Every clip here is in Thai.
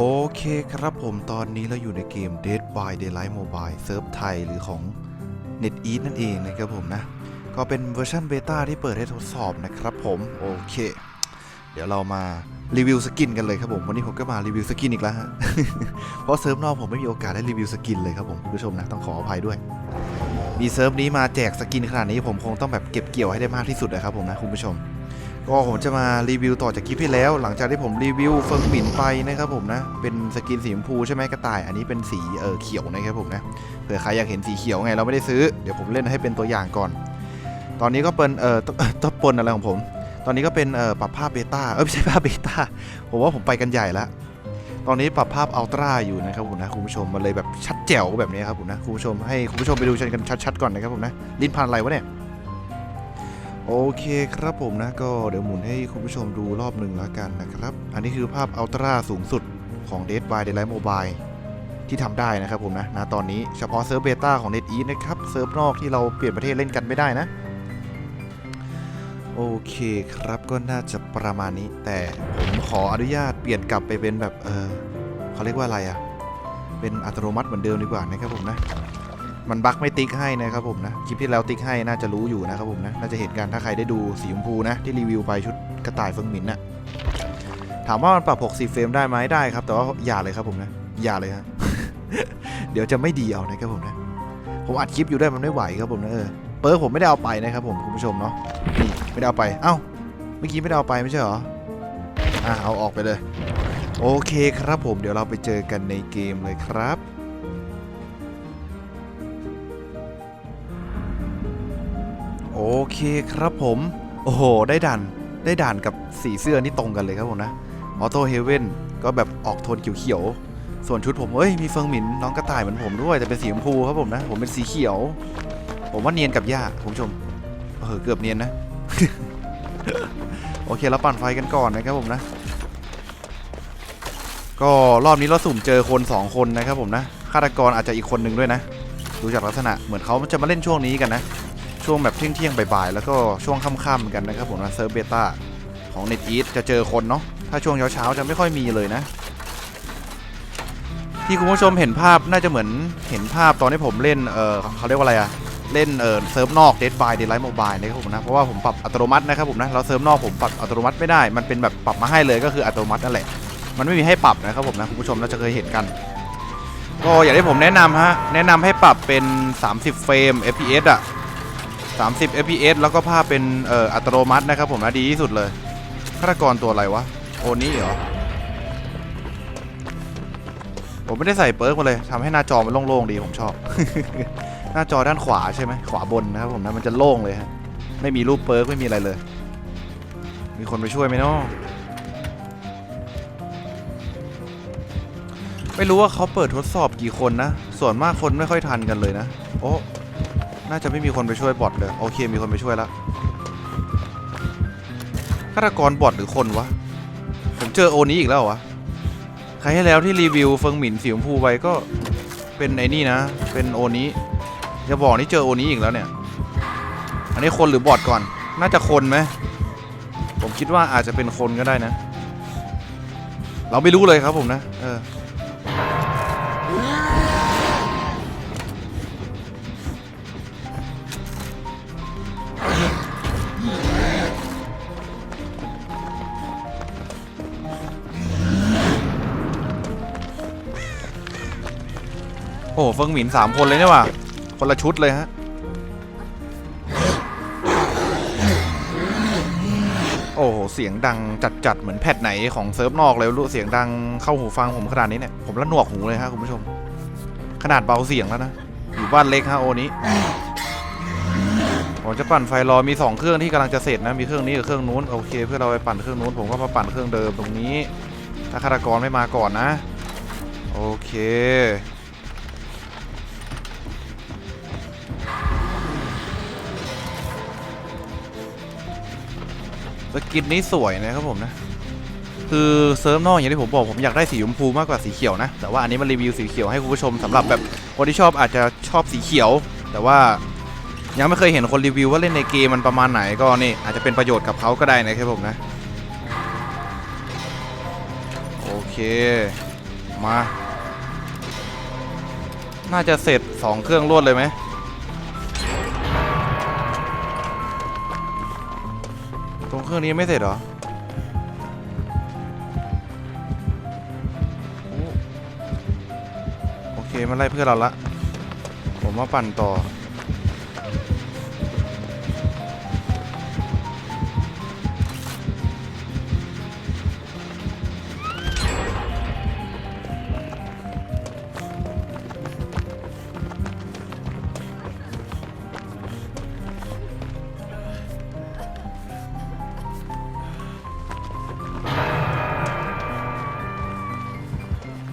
โอเคครับผมตอนนี้เราอยู่ในเกม Dead by Daylight Mobile เซิร์ฟไทยหรือของ NetEase นั่นเองนะครับผมนะ ก็เป็นเวอร์ชันเบต้าที่เปิดให้ทดสอบนะครับผมโอเค เดี๋ยวเรามารีวิวสกินกันเลยครับผม วันนี้ผมก็มารีวิวสกินอีกแล้วฮะเพราะเซิร์ฟนอกผมไม่มีโอกาสได้รีวิวสกินเลยครับผมคุณผู้ชมนะต้องขออภัยด้วย มีเซิร์ฟนี้มาแจกสกินขนาดนี้ผมคงต้องแบบเก็บเกี่ยวให้ได้มากที่สุดนะครับผมนะคุณผู้ชม ก็ผมจะมารีวิวต่อจากคลิปที่แล้ว หลังจากที่ผมรีวิวเฟิงหมินไปนะครับผมนะ เป็นสกินสีชมพูใช่ไหมกระต่าย อันนี้เป็นสีเออเขียวนะครับผมนะเผื่อใครอยากเห็นสีเขียวไงเราไม่ได้ซื้อเดี๋ยวผมเล่นให้เป็นตัวอย่างก่อน ตอนนี้ก็เป็นเอ่อต้องต้องปนอะไรของผม ตอนนี้ก็เป็นเอ่อปรับภาพเบต้าเออไม่ใช่ภาพเบต้าผมว่าผมไปกันใหญ่ละตอนนี้ปรับภาพอัลตร้าอยู่นะครับผมนะคุณผู้ชมมันเลยแบบชัดแจ๋วแบบนี้ครับผมนะคุณผู้ชมให้คุณผู้ชมไปดูชนกันชัดๆก่อนนะครับผมนะลิ้นพันอะไรวะเนี่ย โอเคครับผมนะก็เดี๋ยวหมุนให้คุณผู้ชมดูรอบหนึ่งแล้วกันนะครับ อันนี้คือภาพอัลตร้าสูงสุดของ Dead by Daylight Mobile ที่ทำได้นะครับผมนะณตอนนี้เฉพาะเซิร์ฟเบต้าของ NetEase นะครับเซิร์ฟนอกที่เราเปลี่ยนประเทศเล่นกันไม่ได้นะ โอเคครับก็น่าจะประมาณนี้ แต่ผมขออนุญาตเปลี่ยนกลับไปเป็นแบบเออเขาเรียกว่าอะไรอะเป็นอัตโนมัติเหมือนเดิมดีกว่านะครับผมนะ มันบั๊กไม่ติ๊กให้นะครับผมนะคลิปที่แล้วติ๊กให้น่าจะรู้อยู่นะครับผมนะน่าจะเห็นกันถ้าใครได้ดูสีชมพูนะที่รีวิวไปชุดกระต่ายเฟิงหมินนะ่ะถามว่ามันปรับ60เฟรมได้ไหมได้ครับ แต่ว่าอย่าเลยครับผมนะอย่าเลยฮะเดี๋ยวจะไม่ดีเอานะครับผมนะผมอัดคลิปอยู่ด้วยมันไม่ไหวครับผมนะเออเปิร์ผมไม่ได้เอาไปนะครับผมคุณผู้ชมเนาะนี่ไม่ได้เอาไปเอ้าเมื่อกี้ไม่ได้เอาไปไม่ใช่เหรออะเอาออกไปเลย โอเคครับผมเดี๋ยวเราไปเจอกันในเกมเลยครับ เคครับผม โอ้โห ได้ด่าน ได้ด่านกับสีเสื้อนี่ตรงกันเลยครับผมนะ ออโต้เฮเว่นก็แบบออกโทนเขียวๆ ส่วนชุดผมเอ้ย มีเฟิงหมินน้องกระต่ายเหมือนผมด้วย แต่เป็นสีชมพูครับผมนะ ผมเป็นสีเขียว ผมว่าเนียนกับย่าคุณผู้ชม เออ เกือบเนียนนะ โอเคเราปั่นไฟกันก่อนนะครับผมนะ ก็รอบนี้เราสุ่มเจอคน2คนนะครับผมนะ ฆาตกรอาจจะอีกคนหนึ่งด้วยนะ ดูจากลักษณะเหมือนเขาจะมาเล่นช่วงนี้กันนะ ช่วงแบบเที่ยงเที่ยงๆบ่ายๆ แล้วก็ช่วงค่ำๆกันนะครับผมนะเซิร์ฟเบต้าของ n e t e a s จะเจอคนเนาะถ้าช่วงเช้าๆจะไม่ค่อยมีเลยนะ ที่คุณผู้ชมเห็นภาพน่าจะเหมือนเห็นภาพตอนที่ผมเล่นเออเขาเรียกว่าอะไรอะเล่นเออเซิร์ฟนอก Dead by Daylight Mobile นะครับผมนะเพราะว่าผมปรับอัตโนมัตินะครับผมนะเราเซิร์ฟนอกผมปรับอัตโนมัติไม่ได้ มันเป็นแบบปรับมาให้เลยก็คืออัตโนมัตินั่นแหละมันไม่มีให้ปรับนะครับผมนะคุณผู้ชมน่าจะเคยเห็นกันก็อย่างที่ผมแนะนำฮะแนะนำให้ปรับเป็น 30 เฟรม FPS อะ 30 fps แล้วก็ภาพเป็นเอ่ออัตโนมัตินะครับผมนะดีที่สุดเลยฆาตกรตัวอะไรวะ โอนี้เหรอ ผมไม่ได้ใส่เปิร์กมาเลยทำให้หน้าจอมันโล่งๆดีผมชอบ หน้าจอด้านขวาใช่ไหมขวาบนนะครับผมนะมันจะโล่งเลยฮะไม่มีรูปเปิร์กไม่มีอะไรเลย มีคนไปช่วยไหมเนาะไม่รู้ว่าเขาเปิดทดสอบกี่คนนะ ส่วนมากคนไม่ค่อยทันกันเลยนะ โอ้ น่าจะไม่มีคนไปช่วยบอทเลย โอเค มีคนไปช่วยแล้วฆาตกรบอทหรือคนวะ ผมเจอโอนี้อีกแล้ววะใครให้แล้วที่รีวิวเฟิงหมินสีชมพูไปก็เป็นไอ้นี่นะ เป็นโอนี้อย่าบอกนี่เจอโอนี้อีกแล้วเนี่ย อันนี้คนหรือบอทก่อน น่าจะคนไหม ผมคิดว่าอาจจะเป็นคนก็ได้นะ เราไม่รู้เลยครับผมนะ เออ อ้โหเฟิงหมินสามคนเลยเนี่ยว่ะคนละชุดเลยฮะโอ้โหเสียงดังจัดๆเหมือนแพทไหนของเซิร์ฟนอกเลยรู้เสียงดังเข้าหูฟังผมขนาดนี้เนี่ยผมละหนวกหูเลยฮะคุณผู้ชม ขนาดเบาเสียงแล้วนะอยู่บ้านเล็กฮะโอนี้ผมจะปั่นไฟรอมี 2 เครื่องที่กำลังจะเสร็จนะมีเครื่องนี้กับเครื่องนู้นโอเค เพื่อเราไปปั่นเครื่องนู้นผมก็มาปั่นเครื่องเดิมตรงนี้ถ้าฆาตกรไม่มาก่อนนะ โอเค กินนี้สวยนะครับผมนะ คือเซิร์ฟนอกอย่างที่ผมบอกผมอยากได้สีชมพูมากกว่าสีเขียวนะ แต่ว่าอันนี้มันรีวิวสีเขียวให้คุณผู้ชมสำหรับแบบคนที่ชอบอาจจะชอบสีเขียว แต่ว่ายังไม่เคยเห็นคนรีวิวว่าเล่นในเกมมันประมาณไหนก็นี่อาจจะเป็นประโยชน์กับเขาก็ได้นะครับผมนะ โอเค มา น่าจะเสร็จสองเครื่องรวดเลยไหม รงเครื่องนี้ไม่เสร็จเหรอโอ้โอเคมันไล่เพื่อนเราละ ผมมาปั่นต่อ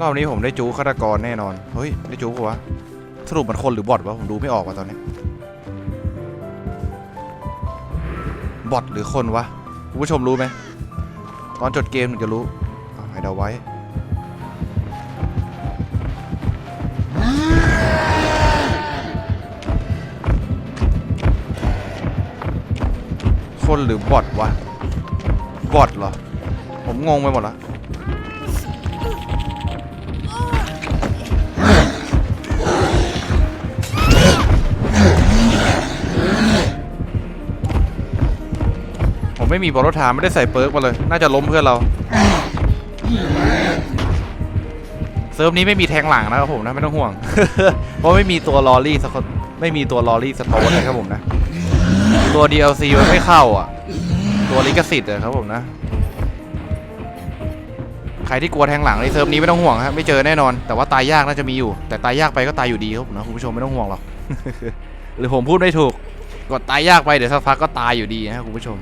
รอบนี้ผมได้จูฆาตกรแน่นอน เฮ้ย ได้จูปะวะ สรุปมันคนหรือบอทวะ ผมดูไม่ออกว่ะตอนนี้ บอทหรือคนวะ คุณผู้ชมรู้ไหม ตอนจดเกมถึงจะรู้ให้เดาไว้ คนหรือบอทวะ บอทเหรอ ผมงงไปหมดละ ไม่มีบอลรถถามไม่ได้ใส่เปิร์กมาเลย น่าจะล้มเพื่อนเรา เซิร์ฟนี้ไม่มีแทงหลังนะครับผมนะไม่ต้องห่วง เพราะไม่มีตัวลอรี่สกไม่มีตัวลอรี่สโตนนะครับผมนะ ตัว DLC มันไม่เข้าอะ ตัวลิขสิทธิ์อะครับผมนะ ใครที่กลัวแทงหลังในเซิร์ฟนี้ไม่ต้องห่วงครับไม่เจอแน่นอน แต่ว่าตายยากน่าจะมีอยู่ แต่ตายยากไปก็ตายอยู่ดีครับผมนะคุณผู้ชมไม่ต้องห่วงหรอกหรือผมพูดไม่ถูกกดตายยากไปเดี๋ยวสักพักก็ตายอยู่ดีนะครับคุณผู้ชม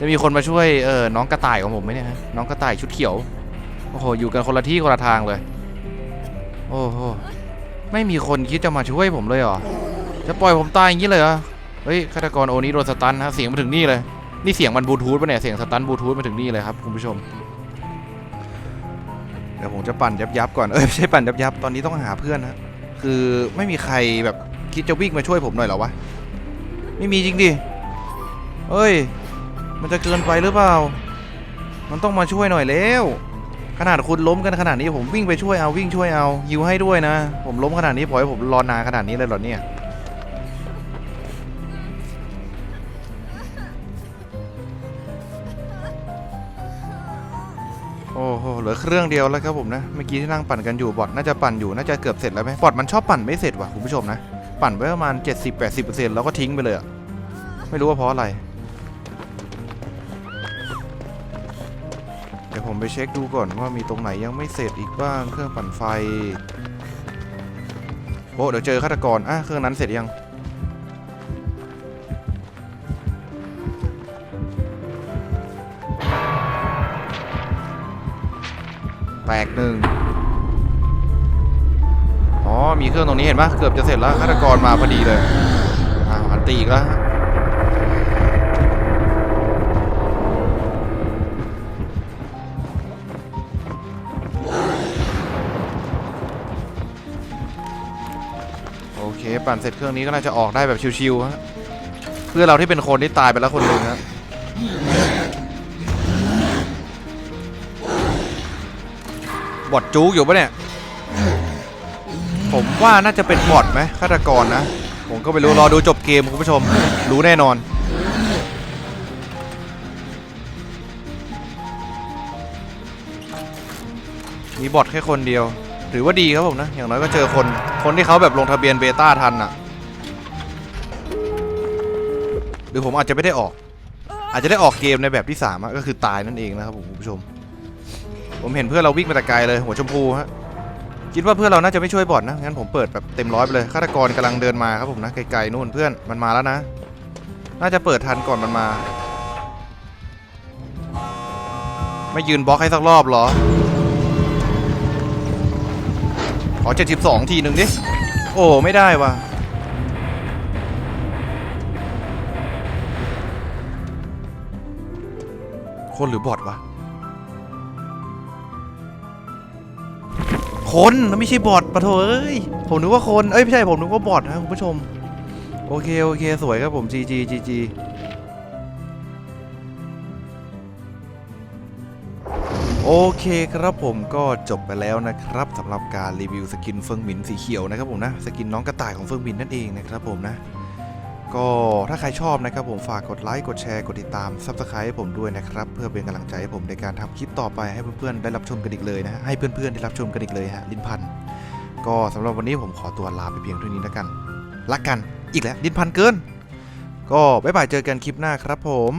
จะมีคนมาช่วยเออน้องกระต่ายของผมไหมเนี่ยฮะน้องกระต่ายชุดเขียวโอ้โหอยู่กันคนละที่คนละทางเลย โอ้โหไม่มีคนคิดจะมาช่วยผมเลยเหรอจะปล่อยผมตายอย่างนี้เลยเหรอเฮ้ยฆาตกรโอนี้โดนสตันฮะเสียงมาถึงนี่เลยนี่เสียงมันบลูทูธปะเนี่ยเสียงสตันบลูทูธมาถึงนี่เลยครับคุณผู้ชมเดี๋ยวผมจะปั่นยับยับก่อนเอ้ยไม่ใช่ปั่นยับยับตอนนี้ต้องหาเพื่อนฮะคือไม่มีใครแบบคิดจะวิ่งมาช่วยผมหน่อยหรอวะไม่มีจริงดิเฮ้ย มันจะเกินไปหรือเปล่า มันต้องมาช่วยหน่อยแล้ว ขนาดคุณล้มกันขนาดนี้ผมวิ่งไปช่วยเอาวิ่งช่วยเอายิวให้ด้วยนะ ผมล้มขนาดนี้ปล่อยให้ผมรอนานขนาดนี้เลยเหรอเนี่ยโอ้โห เหลือเครื่องเดียวแล้วครับผมนะ เมื่อกี้ที่นั่งปั่นกันอยู่บอทน่าจะปั่นอยู่ น่าจะเกือบเสร็จแล้วไหมบอทมันชอบปั่นไม่เสร็จว่ะคุณผู้ชมนะ ปั่นไปประมาณ 70-80%แล้วก็ทิ้งไปเลยอะไม่รู้ว่าเพราะอะไร ดี๋ยวผมไปเช็คดูก่อนว่ามีตรงไหนยังไม่เสร็จอีกบ้าง เครื่องปั่นไฟ โอ้เดี๋ยวเจอฆาตกรอะเครื่องนั้นเสร็จยังแตกหนึ่งอ๋อ มีเครื่องตรงนี้เห็นปะเกือบจะเสร็จแล้วฆาตกรมาพอดีเลยอ้าวอันตีอีกแล้ว ปั่นเสร็จเครื่องนี้ก็น่าจะออกได้แบบชิวๆฮะเพื่อเราที่เป็นคนที่ตายไปแล้วคนหนึ่งครับบอดจูกอยู่ปะเนี่ย ผมว่าน่าจะเป็นบอดไหมฆาตกรนะ ผมก็ไม่รู้รอดูจบเกมคุณผู้ชม รู้แน่นอน มีบอทแค่คนเดียว ถือว่าดีครับผมนะ อย่างน้อยก็เจอคน คนที่เขาแบบลงทะเบียนเบต้าทันอะหรือผมอาจจะไม่ได้ออก อาจจะได้ออกเกมในแบบที่สามก็คือตายนั่นเองนะครับผมคุณผู้ชม ผมเห็นเพื่อนเราวิ่งมาแต่ไกลเลยหัวชมพูฮะคิดว่าเพื่อนเราน่าจะไม่ช่วยบอทนะงั้นผมเปิดแบบเต็มร้อยไปเลยฆาตกรกำลังเดินมาครับผมนะไกลๆนู่นเพื่อนมันมาแล้วนะ น่าจะเปิดทันก่อนมันมา ไม่ยืนบล็อกให้สักรอบเหรอ อ 72 ทีหนึ่งดิ โอ้ ไม่ได้ว่ะ คนหรือบอทวะ คนนไม่ใช่บอทปะโถเอ้ย ผมนึกว่าคน เอ้ย ไม่ใช่ผมนึกว่าบอทนะคุณผู้ชม โอเค โอเค สวยครับผม GG GG โอเคครับผมก็จบไปแล้วนะครับสำหรับการรีวิวสกินเฟิงหมินสีเขียวนะครับผมนะสกินน้องกระต่ายของเฟิงหมินนั่นเองนะครับผมนะก็ถ้าใครชอบนะครับผมฝากกดไลค์กดแชร์กดติดตามซับสไครต์ให้ผมด้วยนะครับเพื่อเป็นกำลังใจให้ผมในการทำคลิปต่อไปให้เพื่อนๆได้รับชมกันอีกเลยนะฮะให้เพื่อนๆได้รับชมกันอีกเลยฮะลิ้นพันก็สำหรับวันนี้ผมขอตัวลาไปเพียงเท่านี้แล้วกันรักกันอีกแล้วลิ้นพันเกิน ก็บ๊ายบายเจอกันคลิปหน้าครับผม